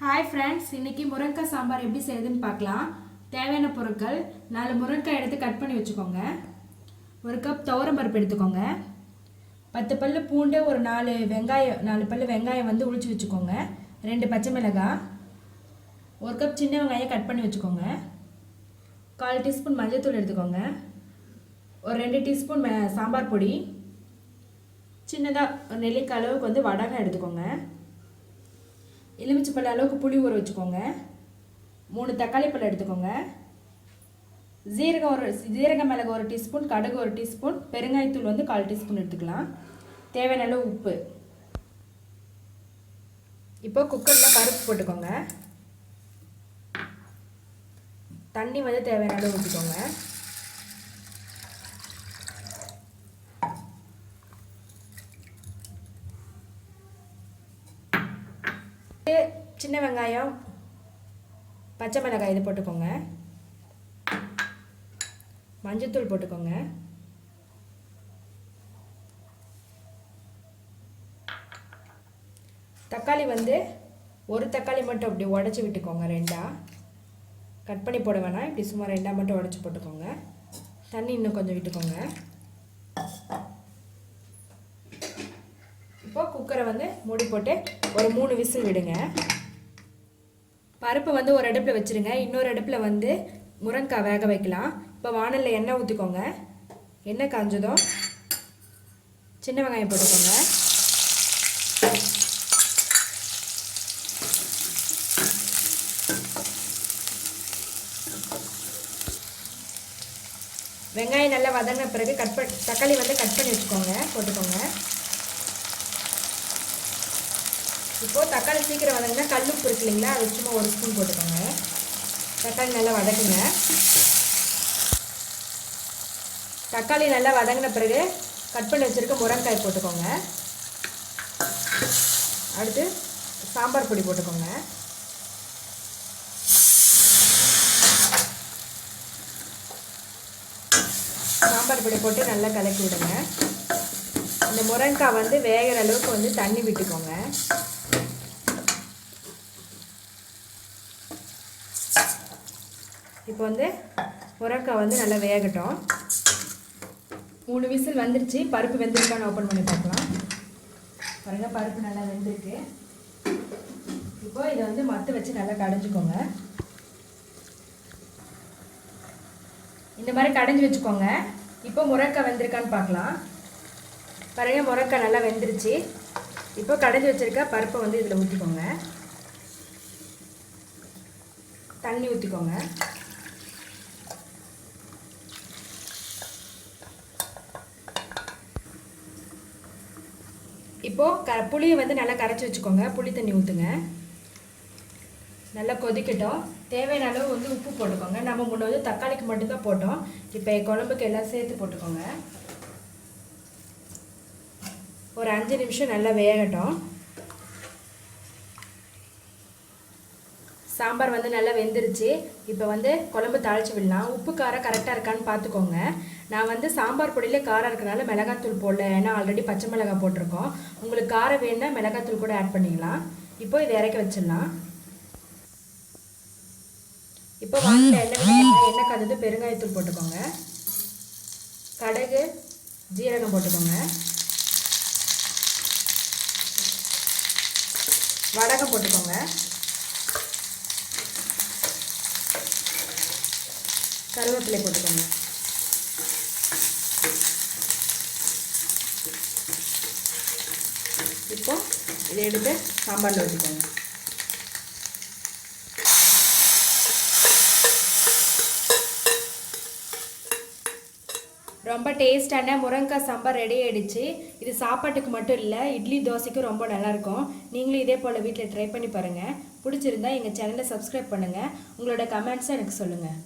Hi friends இன்னைக்கு முருங்கைக்காய் சாம்பார் எப்படி செய்யுதுன்னு பார்க்கலாம். தேவையான பொருட்கள் நாலு முருங்கைக்காய் எடுத்து கட் பண்ணி வச்சுக்கோங்க. ஒரு கப் துவரம் பருப்பு எடுத்துக்கோங்க. பத்து பல்லு பூண்டு ஒரு நாலு வெங்காயம் நாலு பல் வெங்காயம் வந்து உளிச்சு வச்சுக்கோங்க. ரெண்டு பச்சை மிளகாய் ஒரு கப் சின்ன வெங்காயம் கட் பண்ணி வச்சுக்கோங்க. கால் டீஸ்பூன் மஞ்சள்தூள் எடுத்துக்கோங்க. ஒரு ரெண்டு டீஸ்பூன் சாம்பார் பொடி. சின்னதாக ஒரு நெல்லிக்காய் அளவுக்கு வந்து வடகம் எடுத்துக்கோங்க. எலுமிச்சைப்பழ அளவுக்கு புளி ஊற வச்சுக்கோங்க. மூணு தக்காளி பழம் எடுத்துக்கோங்க. ஜீரகம் ஒரு ஜீரக மிளகு ஒரு டீஸ்பூன் கடுகு ஒரு டீஸ்பூன் பெருங்காயத்தூள் வந்து கால் டீஸ்பூன் எடுத்துக்கலாம். தேவையான அளவு உப்பு. இப்போ குக்கரில் பருப்பு போட்டுக்கோங்க. தண்ணி வந்து தேவையான அளவு ஊற்றிக்கோங்க சின்ன வெங்காயம் பச்சை மிளகாய் இது போட்டுக்கோங்க. மஞ்சத்தூள் போட்டுக்கோங்க. தக்காளி வந்து ஒரு தக்காளி மட்டும் அப்படி உடச்சி விட்டுக்கோங்க ரெண்டா. கட் பண்ணி போட வேணாம். இப்படி சும்மா ரெண்டா மட்டும் உடச்சி போட்டுக்கோங்க. தண்ணி இன்னும் கொஞ்சம் விட்டுக்கோங்க இப்போ குக்கரை வந்து மூடி போட்டு ஒரு மூணு விசில் விடுங்க. பருப்பை வந்து ஒரு அடுப்பில் வச்சுருங்க. இன்னொரு அடுப்பில் வந்து முருங்கைக்காய் வேக வைக்கலாம். இப்போ வானலில் எண்ணெய் ஊற்றிக்கோங்க எண்ணெய் காஞ்சதும் சின்ன வெங்காயம் போட்டுக்கோங்க. வெங்காயம் நல்லா வதங்கின பிறகு கட் பண் தக்காளி வந்து கட் பண்ணி வச்சுக்கோங்க. போட்டுக்கோங்க. இப்போது தக்காளி சீக்கிரம் வதங்கினா கல் உப்பு இருக்கு இல்லைங்களா? அது சும்மா ஒரு ஸ்பூன் போட்டுக்கோங்க. தக்காளி நல்லா வதக்குங்க. தக்காளி நல்லா வதங்கின பிறகு கட் பண்ணி வச்சுருக்க முருங்காய் போட்டுக்கோங்க. அடுத்து சாம்பார் பொடி போட்டுக்கோங்க. சாம்பார் பொடி போட்டு நல்லா கலக்கி விடுங்க. இந்த முருங்கைக்காய் வந்து வேகிற அளவுக்கு வந்து தண்ணி விட்டுக்கோங்க. இப்போ வந்து முருங்கைக்காய் வந்து நல்லா வேகட்டும். மூணு விசில் வந்துருச்சு. பருப்பு வெந்திருக்கான்னு ஓப்பன் பண்ணி பார்க்கலாம். பாருங்கள் பருப்பு நல்லா வெந்திருக்கு. இப்போ இதை வந்து மத்து வச்சு நல்லா கடைஞ்சிக்கோங்க. இந்த மாதிரி கடைஞ்சி வச்சுக்கோங்க. இப்போ முருங்கைக்காய் வெந்திருக்கான்னு பார்க்கலாம். பாருங்கள் முருங்காய் நல்லா வெந்துருச்சு. இப்போ கடைஞ்சி வச்சிருக்க பருப்பை வந்து இதில் ஊற்றிக்கோங்க தண்ணி ஊற்றிக்கோங்க இப்போது க புளியை வந்து நல்லா கரைச்சி வச்சுக்கோங்க. புளி தண்ணி ஊற்றுங்க நல்லா கொதிக்கட்டும். தேவையான அளவு வந்து உப்பு போட்டுக்கோங்க. நம்ம முன்ன வந்து தக்காளிக்கு மட்டும்தான் போட்டோம். இப்போ குழம்புக்கு எல்லாம் சேர்த்து போட்டுக்கோங்க. ஒரு அஞ்சு நிமிஷம் நல்லா வேகட்டும். சாம்பார் வந்து நல்லா வெந்துருச்சு. இப்போ வந்து குழம்பு தாளிச்சு விடலாம். உப்பு காரம் கரெக்டாக இருக்கான்னு பார்த்துக்கோங்க நான் வந்து சாம்பார் பொடியிலே காரம் இருக்கனால மிளகாத்தூள் போடல. ஏன்னா ஆல்ரெடி பச்சை மிளகாய் போட்டிருக்கோம். உங்களுக்கு காரம் வேணும்னா மிளகாத்தூள் கூட ஆட் பண்ணிக்கலாம். இப்போ இதை இறக்கி வச்சிடலாம். இப்போ வாங்கின எண்ணெய். எண்ணெய் காய்ச்சது பெருங்காயத்தூள் போட்டுக்கோங்க. கடுகு ஜீரகம் போட்டுக்கோங்க. வடகம் போட்டுக்கோங்க. கருவேப்பிலை போட்டுக்கோங்க. இப்போ இதை எடுத்து சாம்பாரில் ஊற்றிக்கோங்க ரொம்ப டேஸ்டான முருங்கைக்காய் சாம்பார் ரெடி ஆயிடுச்சு. இது சாப்பாட்டுக்கு மட்டும் இல்லை இட்லி தோசைக்கும் ரொம்ப நல்லாயிருக்கும். நீங்களும் இதே போல் வீட்டில் ட்ரை பண்ணி பாருங்கள் பிடிச்சிருந்தா எங்கள் சேனலை சப்ஸ்கிரைப் பண்ணுங்கள் உங்களோட கமெண்ட்ஸை எனக்கு சொல்லுங்கள்